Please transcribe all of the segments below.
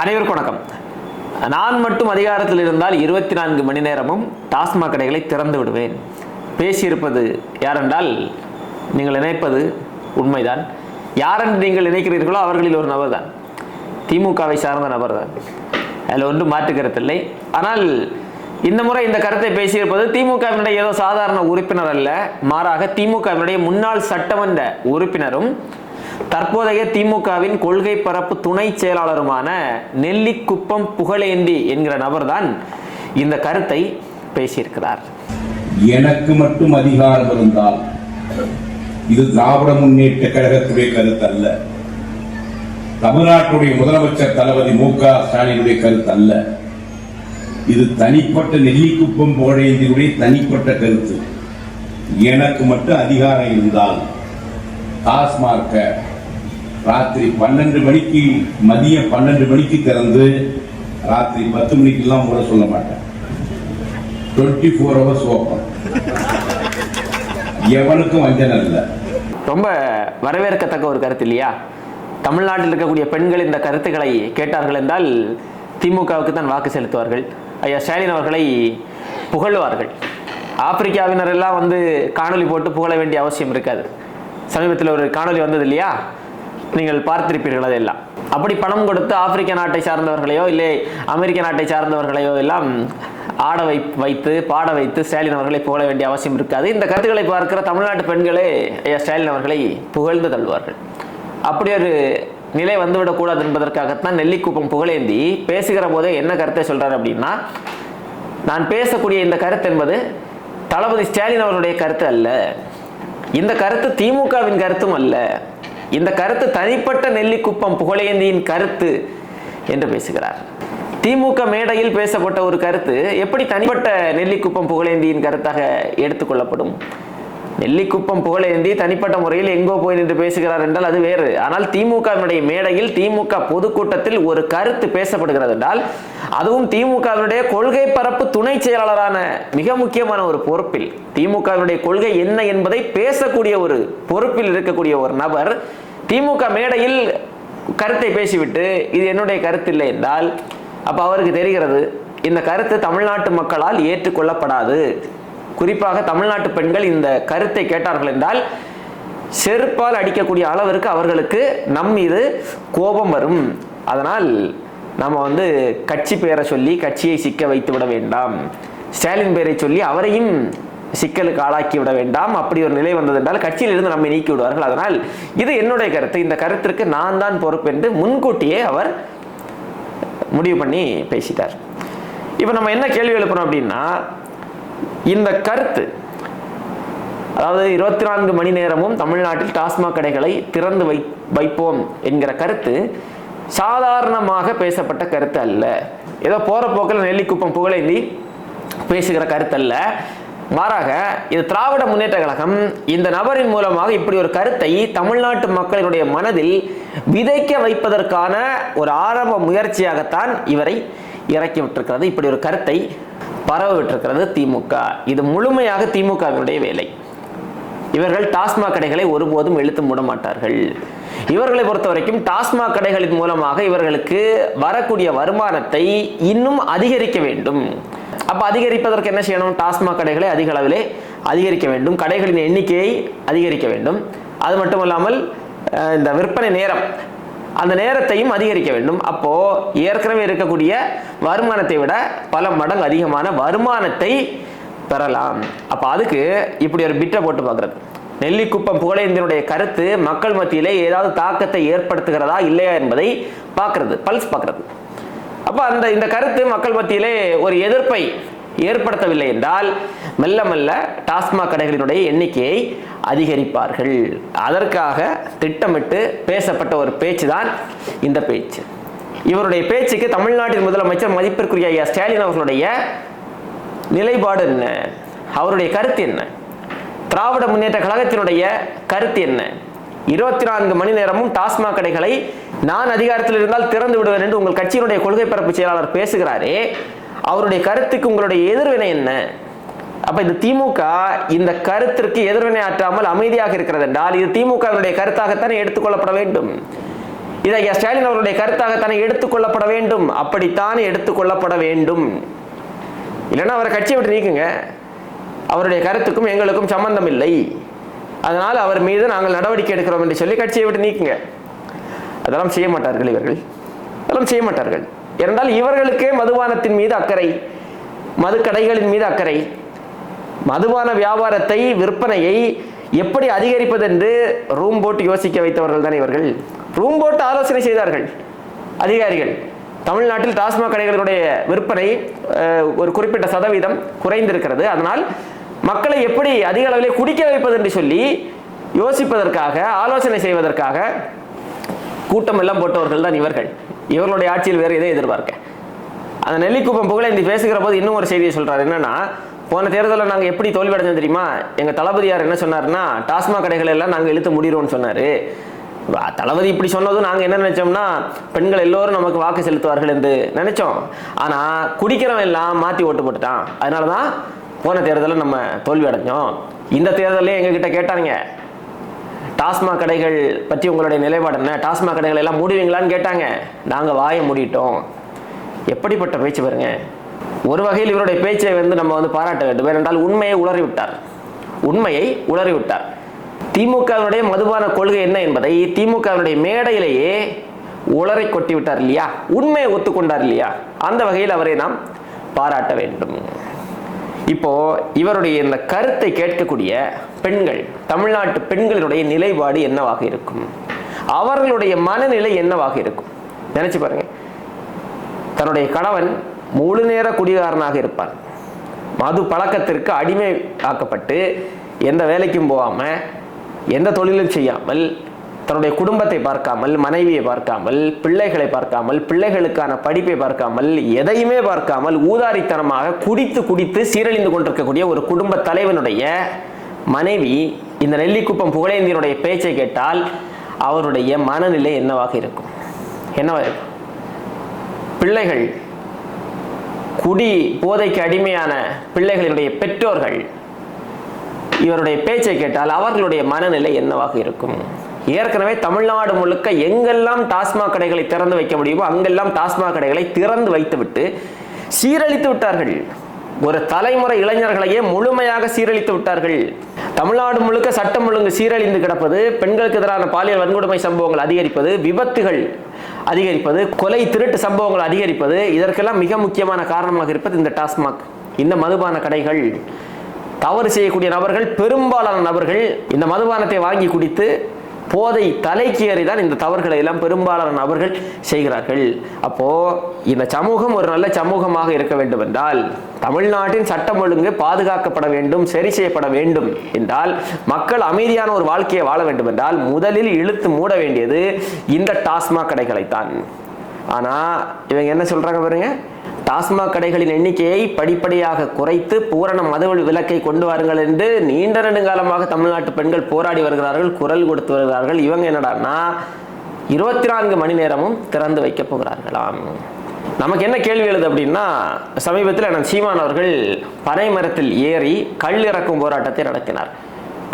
அனைவருக்கும் வணக்கம். நான் மட்டும் அதிகாரத்தில் இருந்தால் இருபத்தி நான்கு மணி நேரமும் டாஸ்மாக் கடைகளை திறந்து விடுவேன். பேசியிருப்பது யாரென்றால் நீங்கள் நினைப்பது உண்மைதான். யாரென்று நீங்கள் நினைக்கிறீர்களோ அவர்களில் ஒரு நபர் தான் திமுகவை சார்ந்த நபர் தான் அதில் ஒன்றும் மாற்றுக்கருத்தில்லை ஆனால் இந்த முறை இந்த கருத்தை பேசியிருப்பது திமுகவினுடைய ஏதோ சாதாரண உறுப்பினர் அல்ல. மாறாக திமுகவினுடைய முன்னாள் சட்டமன்ற உறுப்பினரும் தற்போதைய திமுகவின் கொள்கை பரப்பு துணை செயலாளருமான நெல்லிக்குப்பம் புகழேந்தி என்கிற நபர்தான் இந்த கருத்தை பேசியிருக்கிறார். எனக்கு மட்டும் அதிகாரம் இருந்தால் இது திராவிட முன்னேற்ற கழகத்துடைய கருத்து அல்ல தமிழ்நாட்டுடைய முதலமைச்சர் தளபதி மு க ஸ்டாலினுடைய கருத்து அல்ல இது தனிப்பட்ட நெல்லிக்குப்பம் புகழேந்தியுடைய தனிப்பட்ட கருத்து. எனக்கு மட்டும் அதிகாரம் இருந்தால் டாஸ்மார்க்க ராத்திரி பன்னெண்டு மணிக்கு மதியம் பன்னெண்டு மணிக்கு திறந்து ராத்திரி பத்து மணிக்கெல்லாம் கூட சொல்ல மாட்டேன். டுவெண்ட்டி ஃபோர் ஹவர்ஸ் ஓப்பன் எவனுக்கும் வஞ்சனம் இல்லை. ரொம்ப வரவேற்கத்தக்க ஒரு கருத்து இல்லையா? தமிழ்நாட்டில் இருக்கக்கூடிய பெண்கள் இந்த கருத்துக்களை கேட்டார்கள் என்றால் திமுகவுக்கு தான் வாக்கு செலுத்துவார்கள். ஐயா ஸ்டாலின் அவர்களை புகழ்வார்கள். ஆப்பிரிக்காவினர் எல்லாம் வந்து காணொளி போட்டு புகழ வேண்டிய அவசியம் இருக்காது. சமீபத்தில் ஒரு காணொலி வந்தது இல்லையா? நீங்கள் பார்த்திருப்பீர்கள் அதெல்லாம். அப்படி பணம் கொடுத்து ஆப்பிரிக்க நாட்டை சார்ந்தவர்களையோ இல்லை அமெரிக்க நாட்டை சார்ந்தவர்களையோ எல்லாம் ஆட வை வைத்து பாட வைத்து ஸ்டாலின் அவர்களை புகழ வேண்டிய அவசியம் இருக்காது. இந்த கருத்துக்களை பார்க்கிற தமிழ்நாட்டு பெண்களே ஐயா ஸ்டாலின் அவர்களை புகழ்ந்து தள்ளுவார்கள். அப்படி ஒரு நிலை வந்துவிடக்கூடாது என்பதற்காகத்தான் நெல்லிக்குப்பம் புகழேந்தி பேசுகிற போதே என்ன கருத்தை சொல்றாரு அப்படின்னா நான் பேசக்கூடிய இந்த கருத்து என்பது தளபதி ஸ்டாலின் அவர்களுடைய கருத்து அல்ல. இந்த கருத்து திமுகவின் கருத்தும் அல்ல. இந்த கருத்து தனிப்பட்ட நெல்லிக்குப்பம் புகழேந்தியின் கருத்து என்று பேசுகிறார். திமுக மேடையில் பேசப்பட்ட ஒரு கருத்து எப்படி தனிப்பட்ட நெல்லிக்குப்பம் புகழேந்தியின் கருத்தாக எடுத்துக்கொள்ளப்படும் நெல்லிக்குப்பம் புகழேந்தி தனிப்பட்ட முறையில் எங்கோ போய் நின்று பேசுகிறார் என்றால் அது வேறு. ஆனால் திமுகவினுடைய மேடையில் திமுக பொதுக்கூட்டத்தில் ஒரு கருத்து பேசப்படுகிறது என்றால் அதுவும் திமுகவினுடைய கொள்கை பரப்பு துணை செயலாளரான மிக முக்கியமான ஒரு பொறுப்பில் திமுகவினுடைய கொள்கை என்ன என்பதை பேசக்கூடிய ஒரு பொறுப்பில் இருக்கக்கூடிய ஒரு நபர் திமுக மேடையில் கருத்தை பேசிவிட்டு இது என்னுடைய கருத்து இல்லை என்றால் அப்போ அவருக்கு தெரிகிறது இந்த கருத்து தமிழ்நாட்டு மக்களால் ஏற்றுக்கொள்ளப்படாது. குறிப்பாக தமிழ்நாட்டு பெண்கள் இந்த கருத்தை கேட்டார்கள் என்றால் செருப்பால் அடிக்கக்கூடிய அளவிற்கு அவர்களுக்கு நம் மீது கோபம் வரும். அதனால் நம்ம வந்து கட்சி பெயரை சொல்லி கட்சியை சிக்க வைத்து விட வேண்டாம். ஸ்டாலின் பெயரை சொல்லி அவரையும் சிக்கலுக்கு ஆளாக்கி விட வேண்டாம். அப்படி ஒரு நிலை வந்தது என்றால் கட்சியிலிருந்து நம்மை நீக்கி விடுவார்கள். அதனால் இது என்னுடைய கருத்து. இந்த கருத்திற்கு நான் தான் பொறுப்பு என்று முன்கூட்டியே அவர் முடிவு பண்ணி பேசிட்டார். இப்போ நம்ம என்ன கேள்வி எழுப்புறோம் அப்படின்னா இந்த கருத்து அதாவது இருபத்தி நான்கு மணி நேரமும் தமிழ்நாட்டில் டாஸ்மாக் கடைகளை திறந்து வை வைப்போம் என்கிற கருத்து சாதாரணமாக பேசப்பட்ட கருத்து அல்ல. ஏதோ போற போக்கில் நெல்லிக்குப்பம் புகழேந்தி பேசுகிற கருத்து அல்ல. மாறாக இது திராவிட முன்னேற்ற கழகம் இந்த நபரின் மூலமாக இப்படி ஒரு கருத்தை தமிழ்நாட்டு மக்களினுடைய மனதில் விதைக்க வைப்பதற்கான ஒரு ஆரம்ப முயற்சியாகத்தான் இவரை இறக்கி விட்டிருக்கிறது. இப்படி ஒரு கருத்தை பரவ விட்டிருக்கிறது திமுக. இது முழுமையாக திமுகவினுடைய வேலை. இவர்கள் டாஸ்மாக் கடைகளை ஒருபோதும் இழுத்து மூட மாட்டார்கள். இவர்களை பொறுத்த வரைக்கும் டாஸ்மாக் கடைகளின் மூலமாக இவர்களுக்கு வரக்கூடிய வருமானத்தை இன்னும் அதிகரிக்க வேண்டும். அப்போ அதிகரிப்பதற்கு என்ன செய்யணும்? டாஸ்மாக் கடைகளை அதிக அளவிலே அதிகரிக்க வேண்டும். கடைகளின் எண்ணிக்கையை அதிகரிக்க வேண்டும். அது மட்டும் இல்லாமல் இந்த விற்பனை நேரம் அந்த நேரத்தையும் அதிகரிக்க வேண்டும். அப்போ ஏற்கனவே இருக்கக்கூடிய வருமானத்தை விட பல மடங்கு அதிகமான வருமானத்தை பெறலாம். அப்ப அதுக்கு இப்படி ஒரு பிட்டை போட்டு பார்க்குறது. நெல்லிக்குப்பம் புகழேந்தினுடைய கருத்து மக்கள் மத்தியிலே ஏதாவது தாக்கத்தை ஏற்படுத்துகிறதா இல்லையா என்பதை பார்க்கறது. பல்ஸ் பார்க்கறது. அப்ப அந்த இந்த கருத்து மக்கள் மத்தியிலே ஒரு எதிர்ப்பை ஏற்படுத்தவில்லை என்றால் மெல்ல மெல்ல டாஸ்மாக் கடைகளினுடைய எண்ணிக்கையை அதிகரிப்பார்கள். அதற்காக திட்டமிட்டு பேசப்பட்ட ஒரு பேச்சு தான் இந்த பேச்சு. இவருடைய பேச்சுக்கு தமிழ்நாட்டின் முதலமைச்சர் மதிப்பிற்குரிய ஐயா ஸ்டாலின் அவர்களுடைய நிலைப்பாடு என்ன? அவருடைய கருத்து என்ன? திராவிட முன்னேற்ற கழகத்தினுடைய கருத்து என்ன? இருபத்தி நான்கு மணி நேரமும் டாஸ்மாக் கடைகளை நான் அதிகாரத்தில் இருந்தால் திறந்து விடுவேன் என்று உங்கள் கட்சியினுடைய கொள்கை பரப்பு செயலாளர் பேசுகிறாரே. அவருடைய கருத்துக்கு உங்களுடைய எதிர்வினை என்ன? அப்ப இந்த திமுக இந்த கருத்திற்கு எதிர்வினை ஆற்றாமல் அமைதியாக இருக்கிறது என்றால் இது திமுகவினுடைய கருத்தாகத்தானே எடுத்துக்கொள்ளப்பட வேண்டும்? இதை ஸ்டாலின் அவருடைய கருத்தாக தானே எடுத்துக்கொள்ளப்பட வேண்டும்? அப்படித்தானே எடுத்துக்கொள்ளப்பட வேண்டும்? இல்லைன்னா அவரை கட்சியை விட்டு நீக்குங்க. அவருடைய கருத்துக்கும் எங்களுக்கும் சம்பந்தம் இல்லை. அதனால் அவர் மீது நாங்கள் நடவடிக்கை எடுக்கிறோம் என்று சொல்லி கட்சியை விட்டு நீக்குங்க. அதெல்லாம் செய்ய மாட்டார்கள் இவர்கள். அதெல்லாம் செய்ய மாட்டார்கள். ஏனென்றால் இவர்களுக்கே மதுபானத்தின் மீது அக்கறை மதுக்கடைகளின் மீது அக்கறை மதுபான வியாபாரத்தை விற்பனையை எப்படி அதிகரிப்பது என்று ரூம் போட்டு யோசிக்க வைத்தவர்கள் தான் இவர்கள்? ரூம் போட்டு ஆலோசனை செய்தார்கள். அதிகாரிகள் தமிழ்நாட்டில் டாஸ்மாக் கடைகளுடைய விற்பனை ஒரு குறிப்பிட்ட சதவீதம் குறைந்திருக்கிறது. அதனால் மக்களை எப்படி அதிக அளவில் குடிக்க வைப்பது என்று சொல்லி யோசிப்பதற்காக ஆலோசனை செய்வதற்காக கூட்டம் எல்லாம் போட்டவர்கள் தான் இவர்கள். இவர்களுடைய ஆட்சியில் வேறு எதை எதிர்பார்க்க? அந்த நெல்லிக்குப்பம் புகழேந்தி பேசுகிற போது இன்னும் ஒரு செய்தியை சொல்றாரு. என்னன்னா போன தேர்தலில் நாங்கள் எப்படி தோல்வி அடைஞ்சோம் தெரியுமா? எங்கள் தளபதியார் என்ன சொன்னார்னா டாஸ்மாக் கடைகள் எல்லாம் நாங்கள் இழுத்து முடிகிறோம்னு சொன்னார். தளபதி இப்படி சொன்னதும் நாங்கள் என்ன நினைச்சோம்னா பெண்கள் எல்லோரும் நமக்கு வாக்கு செலுத்துவார்கள் என்று நினைச்சோம். ஆனால் குடிக்கிறவன் எல்லாம் மாற்றி ஓட்டு போட்டுட்டான். அதனால தான் போன தேர்தலில் நம்ம தோல்வி அடைஞ்சோம். இந்த தேர்தலையும் எங்ககிட்ட கேட்டாங்க டாஸ்மாக் கடைகள் பற்றி உங்களுடைய நிலைப்பாடு என்ன? டாஸ்மாக் கடைகள் எல்லாம் மூடுவீங்களான்னு கேட்டாங்க. நாங்கள் வாயை மூடிட்டோம். எப்படிப்பட்ட பேச்சு பாருங்கள் ஒரு வகையில் இவருடைய பேச்சை வந்து நம்ம வந்து பாராட்ட வேண்டும். ஏனென்றால் உண்மையை உளறிவிட்டார். உண்மையை உளறிவிட்டார். திமுகவினுடைய மதுபான கொள்கை என்ன என்பதை திமுகவினுடைய மேடையிலேயே உளறை கொட்டி விட்டார் இல்லையா? உண்மையை ஒத்துக்கொண்டார் இல்லையா? அந்த வகையில் அவரை நாம் பாராட்ட வேண்டும். இப்போ இவருடைய இந்த கருத்தை கேட்கக்கூடிய பெண்கள் தமிழ்நாட்டு பெண்களினுடைய நிலைப்பாடு என்னவாக இருக்கும்? அவர்களுடைய மனநிலை என்னவாக இருக்கும்? நினைச்சு பாருங்க. தன்னுடைய கணவன் முழு நேர குடிகாரனாக இருப்பான். மது பழக்கத்திற்கு அடிமை ஆக்கப்பட்டு எந்த வேலைக்கும் போகாமல் எந்த தொழிலும் செய்யாமல் தன்னுடைய குடும்பத்தை பார்க்காமல் மனைவியை பார்க்காமல் பிள்ளைகளை பார்க்காமல் பிள்ளைகளுக்கான படிப்பை பார்க்காமல் எதையுமே பார்க்காமல் ஊதாரித்தனமாக குடித்து குடித்து சீரழிந்து கொண்டிருக்கக்கூடிய ஒரு குடும்ப தலைவனுடைய மனைவி இந்த நெல்லிக்குப்பம் புகழேந்தியனுடைய பேச்சை கேட்டால் அவருடைய மனநிலை என்னவாக இருக்கும்? என்னவா இருக்கும்? பிள்ளைகள் குடி போதைக்கு அடிமையான பிள்ளைகளினுடைய பெற்றோர்கள் இவருடைய பேச்சை கேட்டால் அவர்களுடைய மனநிலை என்னவாக இருக்கும்? ஏற்கனவே தமிழ்நாடு முழுக்க எங்கெல்லாம் டாஸ்மாக் கடைகளை திறந்து வைக்க முடியுமோ அங்கெல்லாம் டாஸ்மாக் கடைகளை திறந்து வைத்துவிட்டு சீரழித்து விட்டார்கள். ஒரு தலைமுறை இளைஞர்களையே முழுமையாக சீரழித்து விட்டார்கள். தமிழ்நாடு முழுக்க சட்டம் ஒழுங்கு சீரழிந்து கிடப்பது பெண்களுக்கு எதிரான பாலியல் வன்கொடுமை சம்பவங்கள் அதிகரிப்பது விபத்துகள் அதிகரிப்பது கொலை திருட்டு சம்பவங்கள் அதிகரிப்பது இதற்கெல்லாம் மிக முக்கியமான காரணமாக இருப்பது இந்த டாஸ்மாக். இந்த மதுபான கடைகள் தவறு செய்யக்கூடிய நபர்கள் பெரும்பாலான நபர்கள் இந்த மதுபானத்தை வாங்கி குடித்து போதை தலைக்கு ஏறிதான் இந்த தவறுகளை எல்லாம் பெரும்பாலான நபர்கள் செய்கிறார்கள். அப்போ இந்த சமூகம் ஒரு நல்ல சமூகமாக இருக்க வேண்டும் என்றால் தமிழ்நாட்டின் சட்டம் ஒழுங்கு பாதுகாக்கப்பட வேண்டும் சரி செய்யப்பட வேண்டும் என்றால் மக்கள் அமைதியான ஒரு வாழ்க்கையை வாழ வேண்டும் என்றால் முதலில் இழுத்து மூட வேண்டியது இந்த டாஸ்மாக் கடைகளைத்தான். ஆனா இவங்க என்ன சொல்றாங்க பாருங்க? டாஸ்மாக் கடைகளின் எண்ணிக்கையை படிப்படியாக குறைத்து பூரண மதுவெள் விலக்கை கொண்டு வாருங்கள் என்று நீண்ட நெடுங்காலமாக தமிழ்நாட்டு பெண்கள் போராடி வருகிறார்கள் குரல் கொடுத்து வருகிறார்கள். இவங்க என்னடான்னா இருபத்தி நான்கு மணி நேரமும் திறந்து வைக்க போகிறார்களாம். நமக்கு என்ன கேள்வி எழுது அப்படின்னா சமீபத்தில் அண்ணன் சீமான் அவர்கள் பனை மரத்தில் ஏறி கல் இறக்கும் போராட்டத்தை நடத்தினார்.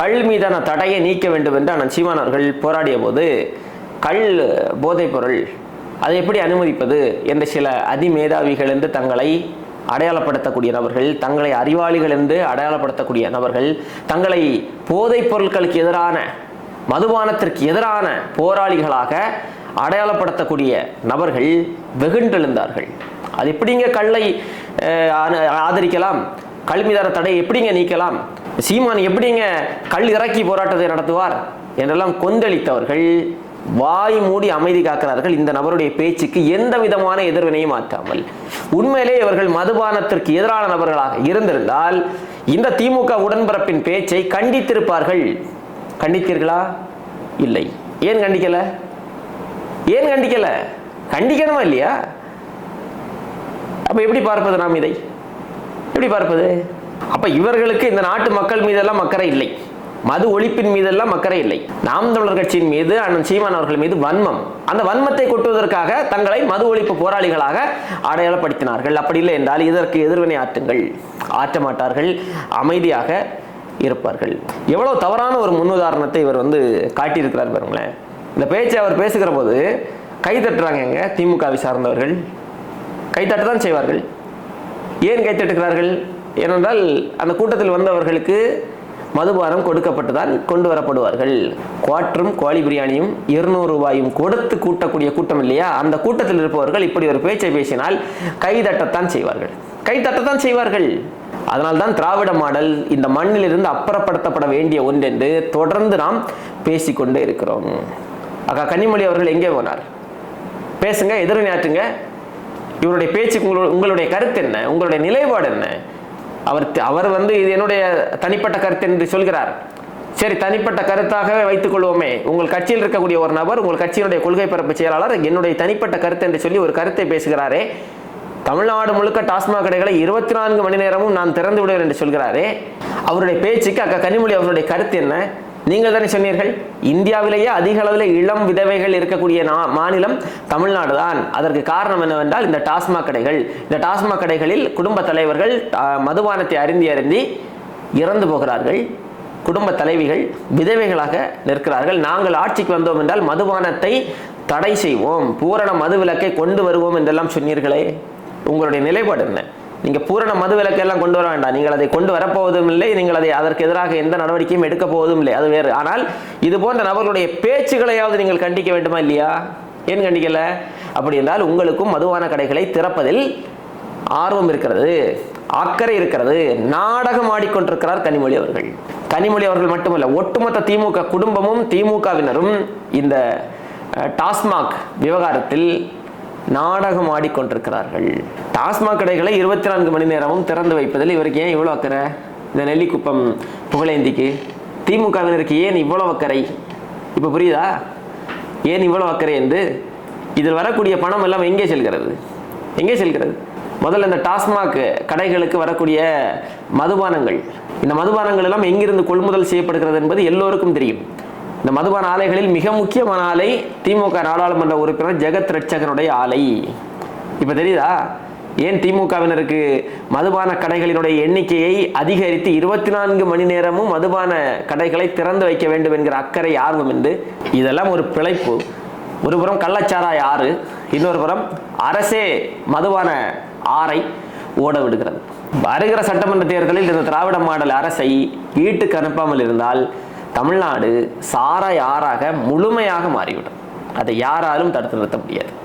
கல் மீதான தடையை நீக்க வேண்டும் என்று அண்ணன் சீமான் அவர்கள் போராடிய போது கல் போதைப் பொருள் அதை எப்படி அனுமதிப்பது என்று சில அதிமேதாவிகள் என்று தங்களை அடையாளப்படுத்தக்கூடிய நபர்கள் தங்களை அறிவாளிகள் என்று அடையாளப்படுத்தக்கூடிய நபர்கள் தங்களை போதைப் பொருட்களுக்கு எதிரான மதுபானத்திற்கு எதிரான போராளிகளாக அடையாளப்படுத்தக்கூடிய நபர்கள் வெகுண்டெழுந்தார்கள். அது எப்படிங்க கல்லை ஆதரிக்கலாம்? கல் தடை தடையை எப்படிங்க நீக்கலாம்? சீமான் எப்படிங்க கல் இறக்கி போராட்டத்தை நடத்துவார்? என்றெல்லாம் கொந்தளித்தவர்கள் வாய் மூடி அமைதி காக்கிறார்கள் இந்த நபருடைய பேச்சுக்கு எந்த விதமான எதிர்வினையும் மாற்றாமல் உண்மையிலே இவர்கள் மதுபானத்திற்கு எதிரான நபர்களாக இருந்திருந்தால் இந்த திமுக உடன்பிறப்பின் பேச்சை கண்டித்திருப்பார்கள். கண்டித்தீர்களா? இல்லை. ஏன் கண்டிக்கல? ஏன் கண்டிக்கல? கண்டிக்கணுமா இல்லையா? அப்ப எப்படி பார்ப்பது நாம் இதை? எப்படி பார்ப்பது? அப்ப இவர்களுக்கு இந்த நாட்டு மக்கள் மீதெல்லாம் அக்கறை இல்லை. மது ஒழிப்பின் மீதெல்லாம் அக்கறை இல்லை. நாம் தமிழர் கட்சியின் மீது அண்ணன் சீமான் அவர்கள் மீது வன்மம். அந்த வன்மத்தை கொட்டுவதற்காக தங்களை மது ஒழிப்பு போராளிகளாக அடையாளப்படுத்தினார்கள். அப்படி இல்லை என்றால் இதற்கு எதிர்வினை ஆற்றுங்கள். ஆற்ற மாட்டார்கள். அமைதியாக இருப்பார்கள். எவ்வளோ தவறான ஒரு முன்னுதாரணத்தை இவர் வந்து காட்டியிருக்கிறார் பாருங்களேன். இந்த பேச்சை அவர் பேசுகிற போது கை தட்டுறாங்க திமுகவை சார்ந்தவர்கள். கை தான் செய்வார்கள். ஏன் கை தட்டுகிறார்கள்? ஏனென்றால் அந்த கூட்டத்தில் வந்தவர்களுக்கு மதுபாரம் கொடுக்கப்பட்டுதான் கொண்டு வரப்படுவார்கள். குவாட்டரும் கோழி பிரியாணியும் இருநூறு ரூபாயும் கொடுத்து கூட்டக்கூடிய கூட்டம் இல்லையா? அந்த கூட்டத்தில் இருப்பவர்கள் இப்படி ஒரு பேச்சை பேசினால் கைதட்டத்தான் செய்வார்கள். கைதட்டத்தான் செய்வார்கள். அதனால்தான் திராவிட மாடல் இந்த மண்ணிலிருந்து அப்புறப்படுத்தப்பட வேண்டிய ஒன்றென்று தொடர்ந்து நாம் பேசிக்கொண்டே இருக்கிறோம். அக்கா கன்னிமொழி அவர்கள் எங்கே போனார்? பேசுங்க எதிர்வினையாற்றுங்க இவருடைய பேச்சுக்கு உங்களு- உங்களுடைய கருத்து என்ன? உங்களுடைய நிலைப்பாடு என்ன? அவர் அவர் வந்து இது என்னுடைய தனிப்பட்ட கருத்து என்று சொல்கிறார். சரி தனிப்பட்ட கருத்தாகவே வைத்துக் கொள்வோமே. உங்கள் கட்சியில் இருக்கக்கூடிய ஒரு நபர் உங்கள் கட்சியினுடைய கொள்கை பரப்பு செயலாளர் என்னுடைய தனிப்பட்ட கருத்து என்று சொல்லி ஒரு கருத்தை பேசுகிறாரே. தமிழ்நாடு முழுக்க டாஸ்மாக் கடைகளை இருபத்தி நான்கு மணி நேரமும் நான் திறந்து விடுவேன் என்று சொல்கிறாரே. அவருடைய பேச்சுக்கு அக்கா கனிமொழி அவருடைய கருத்து என்ன? நீங்கள் தானே சொன்னீர்கள்? இந்தியாவிலேயே அதிக அளவில் இளம் விதவைகள் இருக்கக்கூடிய நா- மாநிலம் தமிழ்நாடு தான் அதற்கு காரணம் என்னவென்றால் இந்த டாஸ்மாக் கடைகள். இந்த டாஸ்மாக் கடைகளில் குடும்ப தலைவர்கள் மதுபானத்தை அருந்தி அருந்தி இறந்து போகிறார்கள். குடும்ப தலைவிகள் விதவைகளாக நிற்கிறார்கள். நாங்கள் ஆட்சிக்கு வந்தோம் என்றால் மதுபானத்தை தடை செய்வோம். பூரண மது விலக்கை கொண்டு வருவோம் என்றெல்லாம் சொன்னீர்களே. உங்களுடைய நிலைப்பாடு என்ன? நீங்கள் பூரண மது விலக்கை கொண்டு வர வேண்டாம். நீங்கள் அதை கொண்டு வரப்போவதும் இல்லை நீங்கள் அதை அதற்கு எதிராக எந்த நடவடிக்கையும் எடுக்க போவதும் இல்லை. அது வேறு. ஆனால் இது போன்ற நபர்களுடைய பேச்சுகளையாவது நீங்கள் கண்டிக்க வேண்டுமா இல்லையா? ஏன் கண்டிக்கல? அப்படி என்றால் உங்களுக்கும் மதுவான கடைகளை திறப்பதில் ஆர்வம் இருக்கிறது அக்கறை இருக்கிறது. நாடகம் ஆடிக்கொண்டிருக்கிறார் கனிமொழி அவர்கள். கனிமொழி அவர்கள் மட்டுமல்ல ஒட்டுமொத்த திமுக குடும்பமும் திமுகவினரும் இந்த டாஸ்மாக் விவகாரத்தில் நாடகம் ஆடிக்கொண்டிருக்கிறார்கள். டாஸ்மாக் கடைகளை இருபத்தி நான்கு மணி நேரமும் திறந்து வைப்பதில் இவருக்கு ஏன் இவ்வளோ அக்கறை? இந்த நெல்லிக்குப்பம் புகழேந்திக்கு திமுகவினருக்கு ஏன் இவ்வளோ அக்கறை? இப்போ புரியுதா? ஏன் இவ்வளவு அக்கறை என்று? இதில் வரக்கூடிய பணம் எல்லாம் எங்கே செல்கிறது? எங்கே செல்கிறது? முதல்ல இந்த டாஸ்மாக் கடைகளுக்கு வரக்கூடிய மதுபானங்கள். இந்த மதுபானங்கள் எல்லாம் எங்கிருந்து கொள்முதல் செய்யப்படுகிறது என்பது எல்லோருக்கும் தெரியும். இந்த மதுபான ஆலைகளில் மிக முக்கியமான ஆலை திமுக நாடாளுமன்ற உறுப்பினர் ஜெகத் ரட்சகனுடைய ஆலை. இப்போ தெரியுதா? ஏன் திமுகவினருக்கு மதுபான கடைகளினுடைய எண்ணிக்கையை அதிகரித்து இருபத்தி நான்கு மணி நேரமும் மதுபான கடைகளை திறந்து வைக்க வேண்டும் என்கிற அக்கறை ஆர்வம் என்று இதெல்லாம் ஒரு பிழைப்பு. ஒரு புறம் கள்ளச்சாராய ஆறு இன்னொரு புறம் அரசே மதுபான ஆறை ஓட விடுகிறது. வருகிற சட்டமன்ற தேர்தலில் இந்த திராவிட மாடல் அரசை வீட்டுக்கு அனுப்பாமல் இருந்தால் தமிழ்நாடு சாரா ஆறாக முழுமையாக மாறிவிடும். அதை யாராலும் தடுத்து நிறுத்த முடியாது.